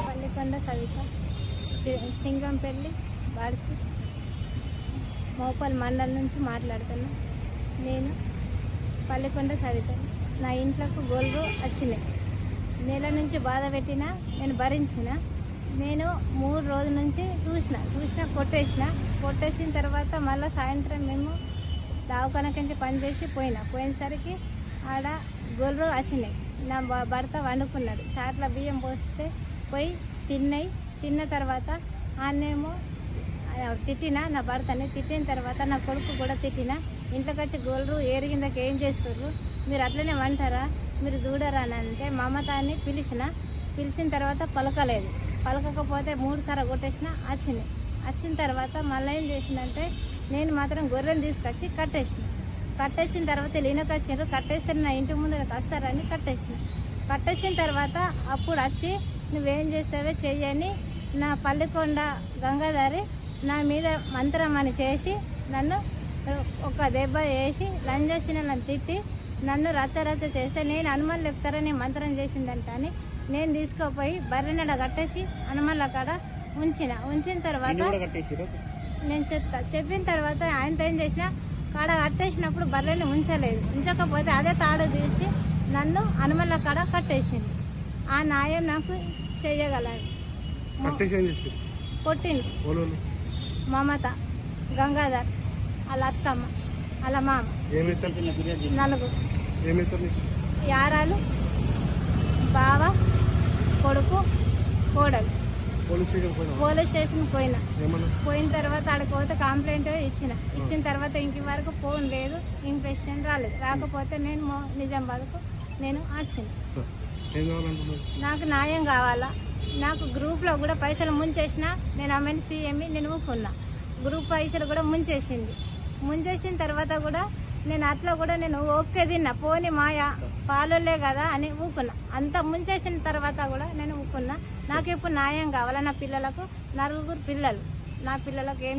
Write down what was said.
Pallikonda Savitha C- Singampalli వాడికి మోపల్ మండలం నుంచి మాట్లాడుతున్నా. నేను పల్లికొండ సవిత నా ఇంట్లోకి గోల్గు వచ్చినాయి నెల నుంచి బాధ పెట్టినా నేను భరించిన. నేను మూడు రోజుల నుంచి చూసిన చూసిన కొట్టేసిన. కొట్టేసిన తర్వాత మళ్ళీ సాయంత్రం మేము దావకనకంచి పని చేసి పోయినా. పోయినసరికి ఆడ గొర్రెలు వచ్చినాయి నా భర్త వండుకున్నాడు. చాట్ల బియ్యం పోస్తే పోయి తిన్నాయి తిన్న తర్వాత ఆనేమో తిట్టిన నా భర్తని తిట్టిన తర్వాత నా కొడుకు కూడా తిట్టిన ఇంట్లోకి వచ్చి గోల్రు ఏరిగిందాక ఏం చేస్తారు మీరు అట్లనే వంటారా? మీరు చూడరా అని అంటే మమతాన్ని పిలిచిన పిలిచిన తర్వాత పలకలేదు. పలకకపోతే మూడు సార్లు కొట్టేసిన వచ్చింది వచ్చిన తర్వాత మళ్ళీ ఏం చేసిందంటే నేను మాత్రం గొర్రెని తీసుకొచ్చి కట్టేసిన. కట్టేసిన తర్వాత లీనకు వచ్చిండ్రు కట్టేస్తే నా ఇంటి ముందర వస్తారని కట్టేసిన. కట్టేసిన తర్వాత అప్పుడు వచ్చి నువ్వేం చేస్తావే చెయ్యని నా పల్లెకొండ గంగాధారి నా మీద మంత్రం అని చేసి నన్ను ఒక దెబ్బ వేసి లంజేసిన నన్ను తిట్టి నన్ను రచ్చ రచ్చ చేస్తే నేను హనుమాన్లు ఎక్కుతారని మంత్రం చేసిందంట అని నేను తీసుకుపోయి బర్రెనడ కట్టేసి హనుమాన్ల కాడ ఉంచిన. ఉంచిన తర్వాత నేను చెప్తా. చెప్పిన తర్వాత ఆయనతో ఏం చేసిన కాడ కట్టేసినప్పుడు బర్రెని ఉంచలేదు. ఉంచకపోతే అదే తాడు తీసి నన్ను హనుమల కాడ కట్టేసింది. ఆ న్యాయం నాకు చేసి కొట్టింది. మమత గంగాధర్ వాళ్ళ అత్తమ్మ వాళ్ళ మామ నలుగురు. యారాలు బావ కొడుకు కోడలు. పోలీస్ స్టేషన్ పోయినా. పోయినా తర్వాత ఆడికి పోతే కంప్లైంట్ ఇచ్చిన. ఇచ్చిన తర్వాత ఇంక వరకు ఫోన్ లేదు ఇన్ఫెక్షన్ రాలేదు. రాకపోతే నేను నిజామాబాద్కు నేను వచ్చిన. నాకు న్యాయం కావాలా? నాకు గ్రూప్లో కూడా పైసలు ముంచేసిన నేను ఆమెను సీఎంఈ నేను ఊకున్నా గ్రూప్ పైసలు కూడా ముంచేసింది. ముంచేసిన తర్వాత కూడా నేను అట్లా కూడా నేను ఓకే తిన్నా. పోని మాయా పాలలే కదా అని ఊకున్నా. అంత ముంచేసిన తర్వాత కూడా నేను ఊకున్నా. నాకు ఇప్పుడు న్యాయం కావాలా నా పిల్లలకు? నలుగురు పిల్లలు. నా పిల్లలకు ఏం